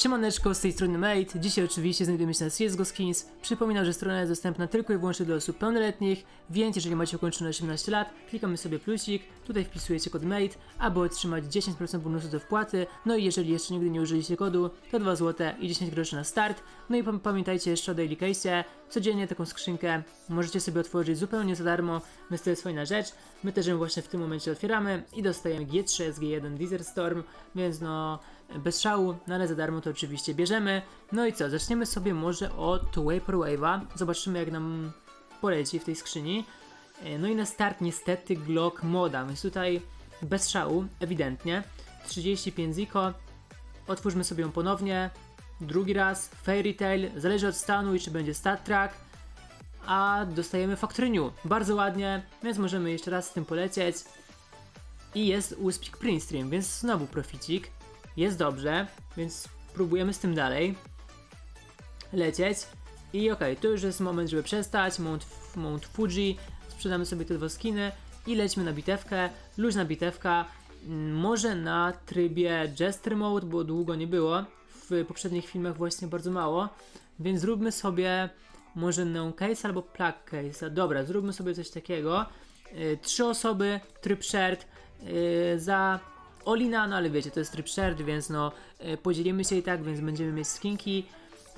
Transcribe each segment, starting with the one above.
Siemaneczko, z tej strony Mate. Dzisiaj oczywiście znajdujemy się na CSGO Skins. Przypominam, że strona jest dostępna tylko i wyłącznie dla osób pełnoletnich, więc jeżeli macie ukończone 18 lat, klikamy sobie plusik, tutaj wpisujecie kod MATE, aby otrzymać 10% bonusu do wpłaty, no i jeżeli jeszcze nigdy nie użyliście kodu, to 2 zł i 10 groszy na start. No i pam- pamiętajcie jeszcze o Daily Case'ie, codziennie taką skrzynkę możecie sobie otworzyć zupełnie za darmo, więc to jest fajna rzecz. My też ją właśnie w tym momencie otwieramy i dostajemy G3, SG1 Desert Storm, więc no bez szału, no ale za darmo to oczywiście bierzemy. No i co, zaczniemy sobie może od Vaporwave'a, zobaczymy jak nam poleci w tej skrzyni. E, No i na start niestety Glock Moda, więc tutaj bez szału, ewidentnie. 35 Ziko, otwórzmy sobie ją ponownie. Drugi raz, Fairy Tail, zależy od stanu i czy będzie Stat Track. A dostajemy Factory New, bardzo ładnie, więc możemy jeszcze raz z tym polecieć. I jest Uspik Print Stream, więc znowu proficik. Jest dobrze, więc próbujemy z tym dalej lecieć. I okej, to już jest moment, żeby przestać. Mount, Mount Fuji, sprzedamy sobie te dwa skiny i lećmy na bitewkę. Luźna bitewka, mm, może na trybie Jester Mode, bo długo nie było. W poprzednich filmach właśnie bardzo mało. Więc zróbmy sobie może Neon Case albo Plug Case. Dobra, zróbmy sobie coś takiego. Yy, trzy osoby, tryb shared yy, za Olina, no ale wiecie, to jest tryb shared, więc no yy, podzielimy się i tak, więc będziemy mieć skinki.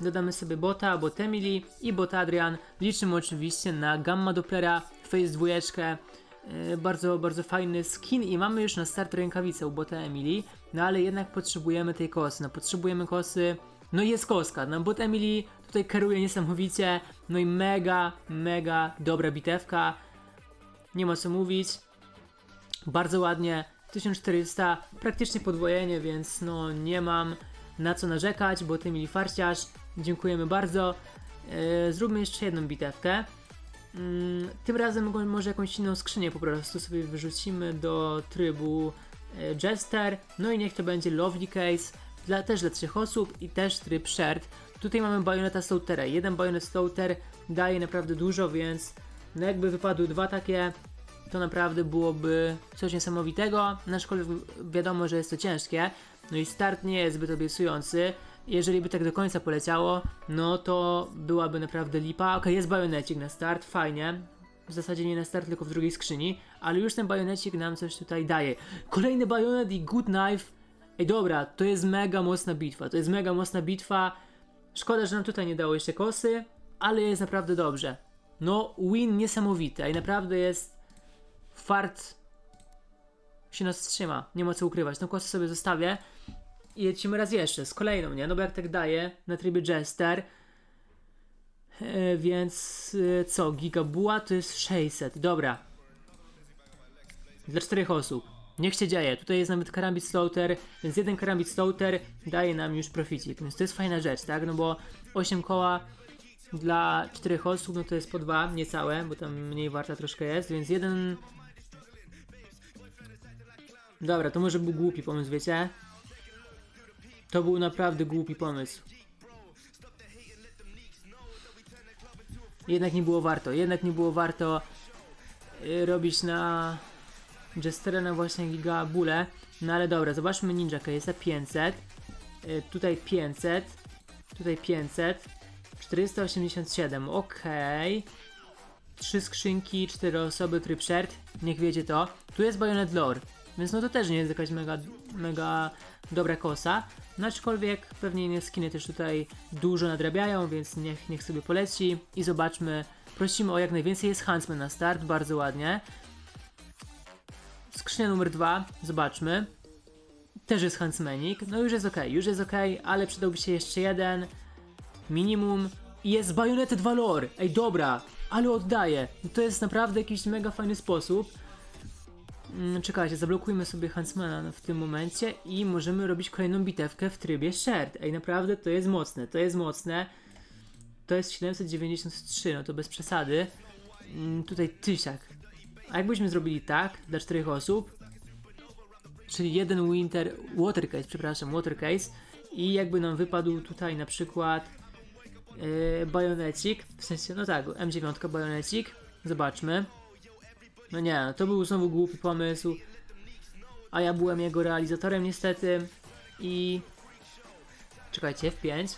Dodamy sobie bota, bot Emily i bot Adrian. Liczymy oczywiście na Gamma Dopplera, Face 2. Yy, bardzo, bardzo fajny skin i mamy już na start rękawicę u bota Emily, no ale jednak potrzebujemy tej kosy. No potrzebujemy kosy. No i jest koska. No bot Emily tutaj kieruje niesamowicie. No i mega, mega dobra bitewka. Nie ma co mówić. Bardzo ładnie. 1400, praktycznie podwojenie, więc no nie mam na co narzekać, bo ty mieli farciarz. Dziękujemy bardzo. Yy, zróbmy jeszcze jedną bitewkę. Mm, tym razem mo- może jakąś inną skrzynię po prostu sobie wyrzucimy do trybu e, Jester. No i niech to będzie Lovely Case, dla, też dla trzech osób i też tryb Shared. Tutaj mamy Bayonetta Slaughtera. Jeden Bayonet Slaughter daje naprawdę dużo, więc no jakby wypadły dwa takie, to naprawdę byłoby coś niesamowitego. Aczkolwiek wiadomo, że jest to ciężkie. No i start nie jest zbyt obiecujący. Jeżeli by tak do końca poleciało, no to byłaby naprawdę lipa. Ok, jest bajonecik na start, fajnie. W zasadzie nie na start, tylko w drugiej skrzyni, ale już ten bajonecik nam coś tutaj daje. Kolejny bajonet i good knife. Ej, dobra, to jest mega mocna bitwa. To jest mega mocna bitwa. Szkoda, że nam tutaj nie dało jeszcze kosy, ale jest naprawdę dobrze. No, win niesamowity, i naprawdę jest fart się nas trzyma. Nie ma co ukrywać. Tą kosę sobie zostawię i lecimy raz jeszcze z kolejną, nie? No bo jak tak daje na trybie Jester, e, więc e, co? Gigabuła to jest 600. Dobra. Dla czterech osób. Niech się dzieje. Tutaj jest nawet karambit slaughter, więc jeden karambit slaughter daje nam już proficik. Więc to jest fajna rzecz, tak? No bo 8 koła dla czterech osób, no to jest po dwa, niecałe, bo tam mniej warta troszkę jest, więc jeden... Dobra, to może był głupi pomysł, wiecie? To był naprawdę głupi pomysł. Jednak nie było warto, jednak nie było warto y, robić na Jestera na właśnie gigabule. No ale dobra, zobaczmy Ninja Case'a 500. Y, tutaj 500. Tutaj 500. 487, okej. Trzy skrzynki, cztery osoby, tryb shared. Niech wiecie to. Tu jest Bayonet Lore, więc no to też nie jest jakaś mega, mega dobra kosa. No aczkolwiek pewnie inne skiny też tutaj dużo nadrabiają, więc niech, niech sobie poleci i zobaczmy. Prosimy o jak najwięcej. Jest Huntsman na start, bardzo ładnie. Skrzynia numer dwa, zobaczmy. Też jest Huntsmanik. No już jest ok, już jest ok, ale przydałby się jeszcze jeden minimum i jest Bayoneted Valor. Ej, dobra, ale oddaję. No To jest naprawdę jakiś mega fajny sposób. Mm, Czekajcie, zablokujmy sobie Huntsmana w tym momencie i możemy robić kolejną bitewkę w trybie shared. Ej, naprawdę to jest mocne, to jest mocne. To jest 793, no to bez przesady. Mm, Tutaj tysiak. A jakbyśmy zrobili tak, dla czterech osób, czyli jeden winter, water case, przepraszam, water case i jakby nam wypadł tutaj na przykład yy, bajonecik, w sensie, no tak, M9 bajonecik, zobaczmy. No nie, to był znowu głupi pomysł, a ja byłem jego realizatorem niestety i Czekajcie, F5.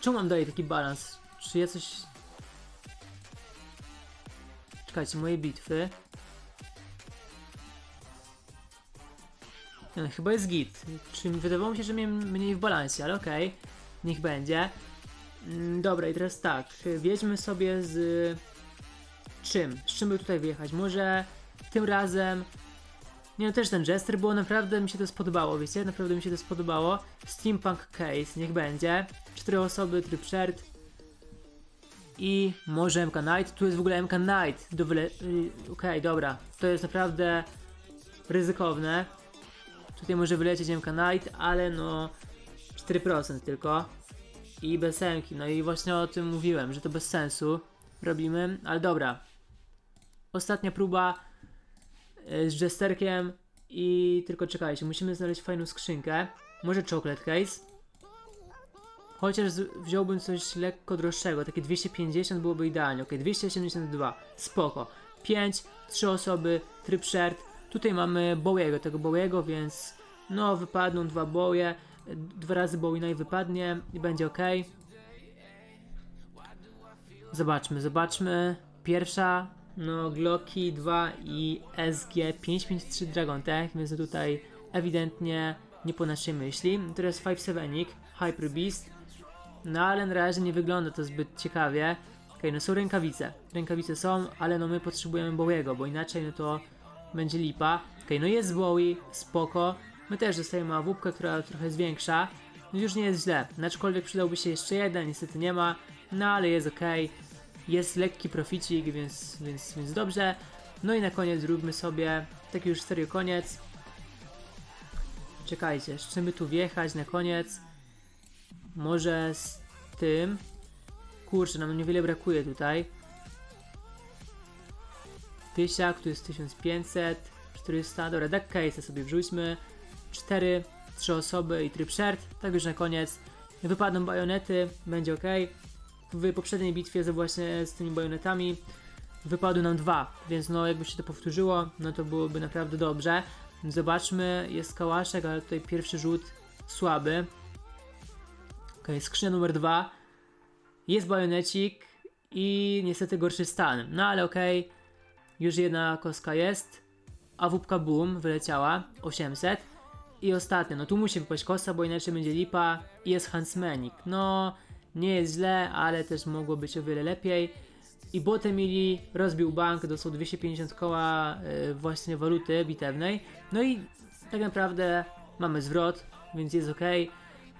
Czemu mam daje taki balans? Czy ja coś... Czekajcie, moje bitwy. No, chyba jest git. Czy wydawało mi się, że miałem mniej w balansie, ale okej. Niech będzie. Mm, Dobra, i teraz tak. Wjedźmy sobie z... Czym? Z czym by tutaj wyjechać? Może tym razem... Nie no, też ten Jester, bo naprawdę mi się to spodobało, wiecie? Naprawdę mi się to spodobało. Steampunk Case, niech będzie. Cztery osoby, tryb shared. I może MK Knight. Tu jest w ogóle MK Knight do wyle... y, Okej, dobra. To jest naprawdę ryzykowne. Tutaj może wylecieć MK Knight, ale no 4% tylko. I bez semki. No i właśnie o tym mówiłem, że to bez sensu robimy, ale dobra. Ostatnia próba e, z Jesterkiem i tylko czekajcie, musimy znaleźć fajną skrzynkę. Może chocolate case. Chociaż wziąłbym coś lekko droższego, takie 250 byłoby idealnie. Ok, 272, spoko. 5, 3 osoby, tryb shared. Tutaj mamy Bowiego, tego Bowiego, więc no wypadną dwa Bowie. Dwa razy Bowie no i wypadnie i będzie ok. Zobaczmy, zobaczmy. Pierwsza, no Glocki 2 i SG 553 Dragon Tech, więc tutaj ewidentnie nie po naszej myśli. Teraz 5-7 Hyper Beast. No ale na razie nie wygląda to zbyt ciekawie. Okej, no są rękawice. Rękawice są, ale no my potrzebujemy Bowiego, bo inaczej no to będzie lipa. Okej, no jest Bowie, spoko. My też dostajemy awupkę, która trochę jest większa. No już nie jest źle. Aczkolwiek przydałby się jeszcze jeden, niestety nie ma. No ale jest ok. Jest lekki proficik, więc, więc, więc dobrze. No i na koniec zróbmy sobie taki już serio koniec. Czekajcie, z czym by tu wjechać na koniec? Może z tym. Kurczę, nam niewiele brakuje tutaj. Tysiak, tu jest 1500, 400. Dobra, duck case sobie wrzućmy. 4, 3 osoby i tryb shared. Tak już na koniec. Wypadną bajonety, będzie ok. W poprzedniej bitwie ze właśnie z tymi bajonetami wypadły nam dwa, więc no jakby się to powtórzyło, no to byłoby naprawdę dobrze. Zobaczmy, jest kałaszek, ale tutaj pierwszy rzut słaby. Ok, skrzynia numer dwa. Jest bajonecik i niestety gorszy stan. No ale okej, już jedna kostka jest. A wupka boom wyleciała 800. I ostatnia, no tu musi wypaść kosa, bo inaczej będzie lipa. I jest Hansmenik. No, nie jest źle, ale też mogło być o wiele lepiej. I botem mieli, rozbił bank, dostał 250 koła y, właśnie waluty bitewnej. No i tak naprawdę mamy zwrot, więc jest ok.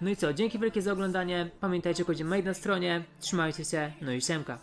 No i co, dzięki wielkie za oglądanie. Pamiętajcie o kodzie MADE na stronie. Trzymajcie się, no i siemka.